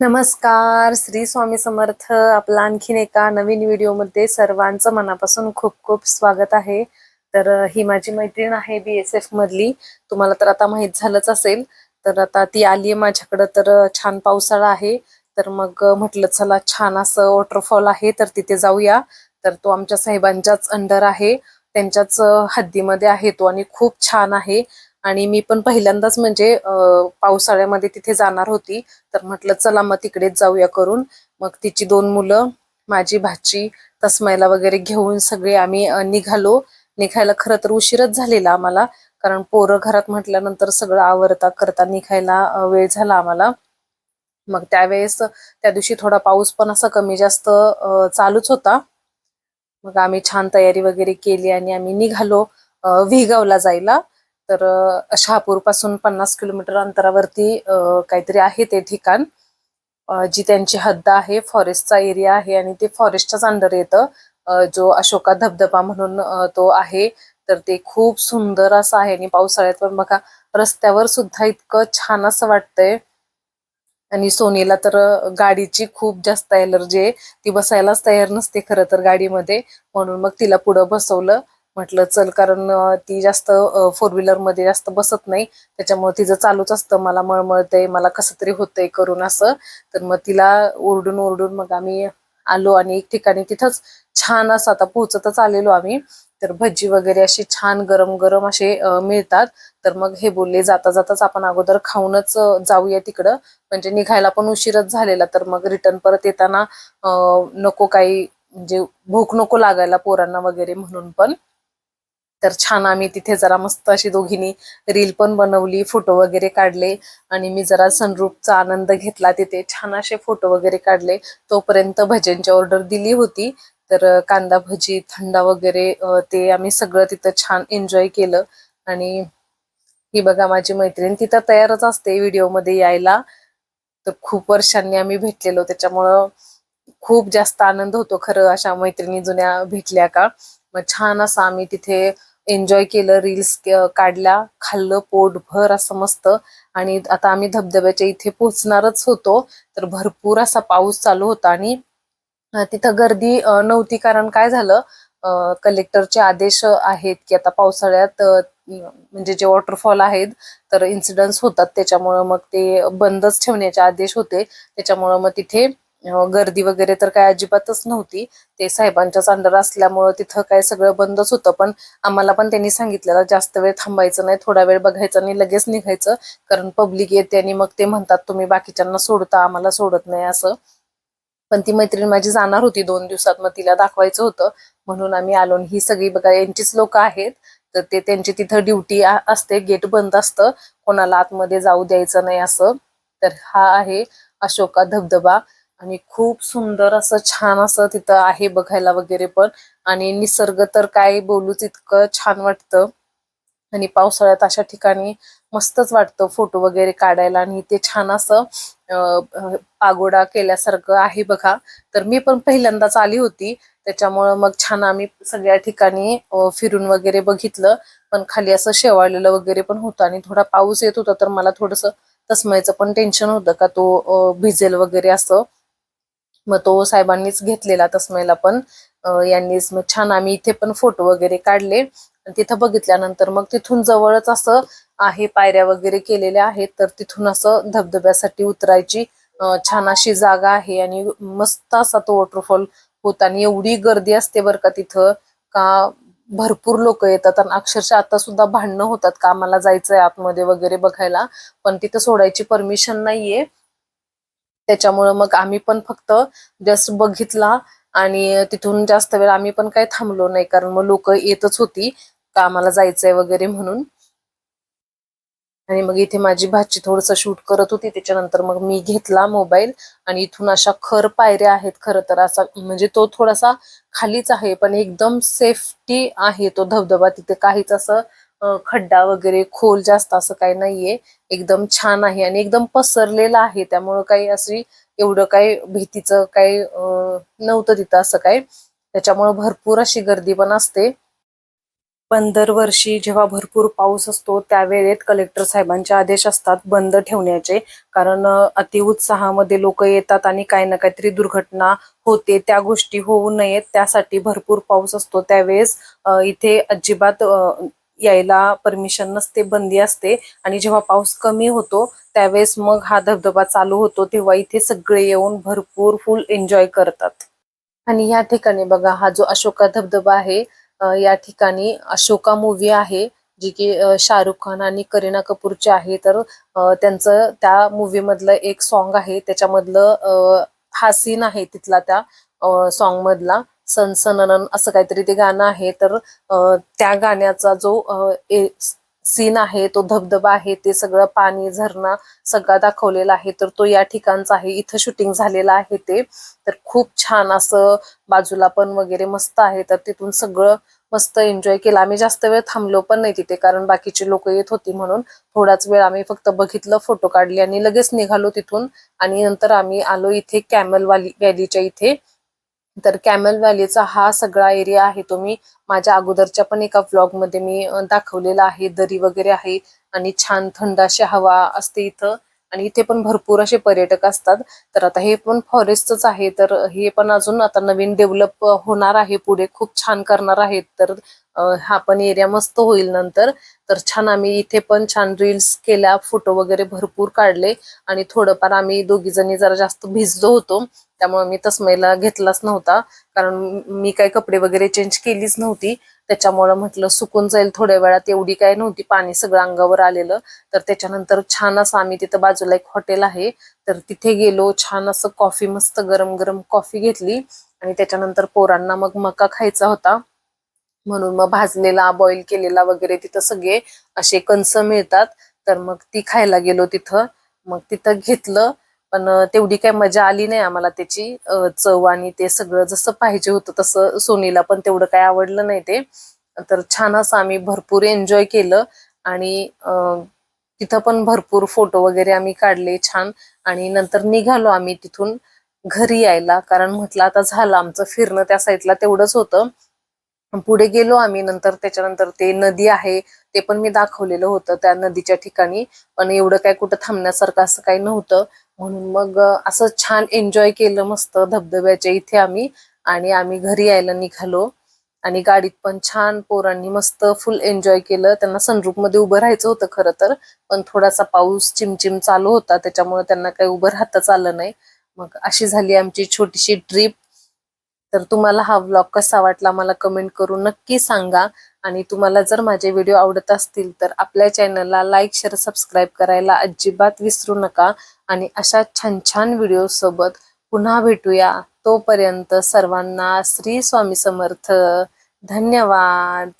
नमस्कार श्री स्वामी समर्थ. आपला आणखीन एका नवीन व्हिडिओमध्ये सर्वांचं मनापासून खूप खूप स्वागत आहे. तर ही माझी मैत्रीण आहे बी एस एफ मधली. तुम्हाला तर आता माहीत झालंच असेल. तर आता ती आलीये माझ्याकडं तर छान पावसाळा आहे. तर मग म्हटलं चला छान असं वॉटरफॉल आहे तर तिथे जाऊया. तर तो आमच्या साहेबांच्याच अंडर आहे. त्यांच्याच हद्दीमध्ये आहे तो आणि खूप छान आहे. आणि मी पण पहिल्यांदाच म्हणजे पावसाळ्यामध्ये तिथे जाणार होती. तर म्हटलं चला मग तिकडेच जाऊया करून. मग तिची दोन मुलं माझी भाची तस्मायला वगैरे घेऊन सगळे आम्ही निघालो. निघायला खरं तर उशीरच झालेला आम्हाला कारण पोरं घरात म्हटल्यानंतर सगळं आवरता करता निघायला वेळ झाला आम्हाला. मग त्यावेळेस त्या दिवशी थोडा पाऊस पण असा कमी जास्त चालूच होता. मग आम्ही छान तयारी वगैरे केली आणि आम्ही निघालो अ, जायला. तर शहापूरपासून पन्नास किलोमीटर अंतरावरती काहीतरी आहे ते ठिकाण जी त्यांची हद्द आहे फॉरेस्टचा एरिया आहे आणि ते फॉरेस्टच्याच अंडर येतं. जो अशोका धबधबा म्हणून तो आहे. तर ते खूप सुंदर असं आहे आणि पावसाळ्यात पण बघा रस्त्यावर सुद्धा इतकं छान असं वाटतंय. आणि सोनीला तर गाडीची खूप जास्त एलर्जी आहे. ती बसायलाच तयार नसते खरं तर गाडीमध्ये. म्हणून मग तिला पुढं बसवलं. म्हटलं चल कारण ती जास्त फोर व्हीलरमध्ये जास्त बसत नाही. त्याच्यामुळे तिचं चालूच असतं. मला मळमळतंय. मला कसं तरी होतंय करून असं. तर मग तिला ओरडून ओरडून मग आम्ही आलो आणि एक ठिकाणी तिथंच छान असं आता पोहोचतच आलेलो आम्ही. तर भजी वगैरे अशी छान गरम गरम असे मिळतात. तर मग हे बोलले जाता जाताच आपण अगोदर खाऊनच जाऊया तिकडं. म्हणजे निघायला पण उशीरच झालेला. तर मग रिटर्न परत येताना नको काही म्हणजे भूक नको लागायला पोरांना वगैरे म्हणून पण. तर छान आम्ही तिथे जरा मस्त अशी दोघींनी रील पण बनवली फोटो वगैरे काढले आणि मी जरा सनरूपचा आनंद घेतला तिथे. छान असे फोटो वगैरे काढले. तोपर्यंत भजनची ऑर्डर दिली होती. तर कांदा भजी थंडा वगैरे ते आम्ही सगळं तिथं छान एन्जॉय केलं. आणि ही बघा माझी मैत्रीण तिथं तयारच असते व्हिडिओमध्ये यायला. तर खूप वर्षांनी आम्ही भेटलेलो. त्याच्यामुळं खूप जास्त आनंद होतो खरं अशा मैत्रिणी जुन्या भेटल्या का. मग छान असं आम्ही तिथे एन्जॉय केलं रील्स काढल्या खाल्लं पोटभर असं मस्त. आणि आता आम्ही धबधब्याच्या इथे पोहोचणारच होतो. तर भरपूर असा पाऊस चालू होता आणि तिथं गर्दी नव्हती. कारण काय झालं कलेक्टरचे आदेश आहेत की आता पावसाळ्यात म्हणजे जे वॉटरफॉल आहेत तर इन्सिडन्स होतात. त्याच्यामुळं मग ते बंदच ठेवण्याचे आदेश होते. त्याच्यामुळं मग तिथे गर्दी वगैरे तर काय अजिबातच नव्हती. ते साहेबांच्याच अंडर असल्यामुळं तिथं काय सगळं बंदच होतं. पण आम्हाला पण त्यांनी सांगितलेलं जास्त वेळ थांबायचं नाही थोडा वेळ बघायचं आणि लगेच निघायचं. कारण पब्लिक येते आणि मग ते म्हणतात तुम्ही बाकीच्यांना सोडता आम्हाला सोडत नाही असं. पण ती मैत्रीण माझी जाणार होती दोन दिवसात. मग तिला दाखवायचं होतं. म्हणून आम्ही आलो ही सगळी बघा यांचीच लोक आहेत. तर ते त्यांची तिथं ड्युटी असते. गेट बंद असतं. कोणाला आतमध्ये जाऊ द्यायचं नाही असं. तर हा आहे अशोका धबधबा. आणि खूप सुंदर असं छान असं तिथं आहे बघायला वगैरे पण. आणि निसर्ग तर काय बोलू तितकं छान वाटतं. आणि पावसाळ्यात अशा ठिकाणी मस्तच वाटतं फोटो वगैरे काढायला. आणि ते छान असं पागोडा केल्यासारखं आहे बघा. तर मी पण पहिल्यांदाच आली होती. त्याच्यामुळं मग छान आम्ही सगळ्या ठिकाणी फिरून वगैरे बघितलं. पण खाली असं शेवाळलेलं वगैरे पण होतं. आणि थोडा पाऊस येत होता तर मला थोडंसं तसमायचं पण टेन्शन होतं का तो भिजेल वगैरे असं. मग तो साहेबांनीच घेतलेला तस्मैला पण. यांनीच मग छान आम्ही इथे पण फोटो वगैरे काढले. आणि तिथं बघितल्यानंतर मग तिथून जवळच असं आहे पायऱ्या वगैरे केलेल्या आहेत. तर तिथून असं धबधब्यासाठी उतरायची छान अशी जागा आहे आणि मस्त असा तो वॉटरफॉल होता. आणि एवढी गर्दी असते बरं का तिथं का भरपूर लोक येतात. आणि अक्षरशः आता सुद्धा भांडणं होतात का आम्हाला जायचंय आतमध्ये वगैरे बघायला. पण तिथं सोडायची परमिशन नाहीये. त्याच्यामुळं मग आम्ही पण फक्त जस्ट बघितला आणि तिथून जास्त वेळ आम्ही पण काही थांबलो नाही कारण मग लोक येतच होती कामाला आम्हाला जायचंय वगैरे म्हणून. आणि मग इथे माझी भाची थोडस शूट करत होती त्याच्यानंतर मग मी घेतला मोबाईल आणि इथून अशा खर पायऱ्या आहेत खरं तर असा म्हणजे तो थोडासा खालीच आहे पण एकदम सेफ्टी आहे तो धबधबा तिथे काहीच असं खड्डा वगैरे खोल जास्त असं काही नाहीये. एकदम छान आहे आणि एकदम पसरलेलं आहे. त्यामुळं काही अशी एवढं काही भीतीचं काही नव्हतं तिथं असं काही. त्याच्यामुळं भरपूर अशी गर्दी पण असते. पण दरवर्षी जेव्हा भरपूर पाऊस असतो त्यावेळेत कलेक्टर साहेबांचे आदेश असतात बंद ठेवण्याचे. कारण अतिउत्साहामध्ये लोक येतात आणि काही ना काहीतरी दुर्घटना होते त्या गोष्टी होऊ नयेत. त्यासाठी भरपूर पाऊस असतो. त्यावेळेस इथे अजिबात यायला परमिशन नसते बंदी असते. आणि जेव्हा पाऊस कमी होतो त्यावेळेस मग हा धबधबा चालू होतो तेव्हा इथे सगळे येऊन भरपूर फुल एन्जॉय करतात. आणि या ठिकाणी बघा हा जो अशोका धबधबा आहे या ठिकाणी अशोका मूवी आहे जी की शाहरुख खान आणि करीना कपूरची आहे. तर त्यांचं त्या मूवी मधलं एक सॉन्ग आहे त्याच्यामधलं हा सीन आहे तिथला त्या सॉन्ग मधला. सनसननन असं काहीतरी ते गाणं आहे. तर त्या गाण्याचा जो सीन आहे तो धबधबा आहे ते सगळं पाणी झरणा सगळा दाखवलेला आहे. तर तो या ठिकाणचा आहे. इथं शूटिंग झालेलं आहे ते. तर खूप छान असं बाजूला पण वगैरे मस्त आहे. तर तिथून सगळं मस्त एन्जॉय केला. आम्ही जास्त वेळ थांबलो पण नाही तिथे कारण बाकीचे लोक येत होती म्हणून थोडाच वेळ आम्ही फक्त बघितलं फोटो काढले आणि लगेच निघालो तिथून. आणि नंतर आम्ही आलो इथे कॅमल वाली व्हॅलीच्या इथे. तर कॅमल व्हॅलीचा हा सगळा एरिया आहे. तो मी माझ्या अगोदरच्या पण एका ब्लॉगमध्ये मी दाखवलेला आहे. दरी वगैरे आहे आणि छान थंड अशी हवा असते इथं. आणि इथे पण भरपूर असे पर्यटक असतात. तर आता हे पण फॉरेस्टच आहे. तर हे पण अजून आता नवीन डेव्हलप होणार आहे. पुढे खूप छान करणार आहेत. तर हा पण एरिया मस्त होईल नंतर. तर छान आम्ही इथे पण छान रील्स केल्या फोटो वगैरे भरपूर काढले. आणि थोडंफार आम्ही दोघी जणी जरा जास्त भिजलो होतो. त्यामुळे मी तस्मैला घेतलाच नव्हता. कारण मी काही कपडे वगैरे चेंज केलीच नव्हती. त्याच्यामुळे म्हटलं सुकून जाईल थोड्या वेळात. एवढी काय नव्हती. पाणी सगळं अंगावर आलेलं. तर त्याच्यानंतर छान असं आम्ही तिथं बाजूला एक हॉटेल आहे. तर तिथे गेलो छान असं कॉफी मस्त गरम गरम कॉफी घेतली. आणि त्याच्यानंतर पोरांना मग मका खायचा होता. म्हणून मग भाजलेला बॉईल केलेला वगैरे तिथं सगळे असे कंस मिळतात. तर मग ती खायला गेलो तिथं. मग तिथं घेतलं. पण तेवढी काही मजा आली नाही आम्हाला त्याची. चव आणि ते सगळं जसं पाहिजे होतं तसं सोनीला पण तेवढं काही आवडलं नाही ते. तर छान असं आम्ही भरपूर एन्जॉय केलं आणि तिथं पण भरपूर फोटो वगैरे आम्ही काढले छान आणि नंतर निघालो आम्ही तिथून घरी यायला. कारण म्हटलं आता झालं आमचं फिरणं त्या साईडला तेवढंच होतं. पुढे गेलो आम्ही नंतर त्याच्यानंतर ते नदी आहे ते पण मी दाखवलेलं होतं त्या नदीच्या ठिकाणी. पण एवढं काय कुठं थांबण्यासारखं असं काही नव्हतं. म्हणून मग असं छान एन्जॉय केलं मस्त धबधब्याच्या इथे आम्ही आणि आम्ही घरी यायला निघालो. आणि गाडीत पण छान पोरांनी मस्त फुल एन्जॉय केलं. त्यांना सनरूपमध्ये उभं राहायचं होतं खरं तर पण थोडासा पाऊस चिमचिम चालू होता त्याच्यामुळे त्यांना काही उभं राहताच आलं नाही. मग अशी झाली आमची छोटीशी ट्रिप तर तुम्हाला हा व्लॉग कसा वाटला मला कमेंट करून नक्की सांगा. आणि तुम्हाला जर माझे व्हिडिओ आवडत असतील तर आपल्या चॅनलला लाईक शेअर सबस्क्राईब करायला अजिबात विसरू नका. आणि अशा छान छान व्हिडिओसोबत पुन्हा भेटूया. तोपर्यंत सर्वांना श्री स्वामी समर्थ. धन्यवाद.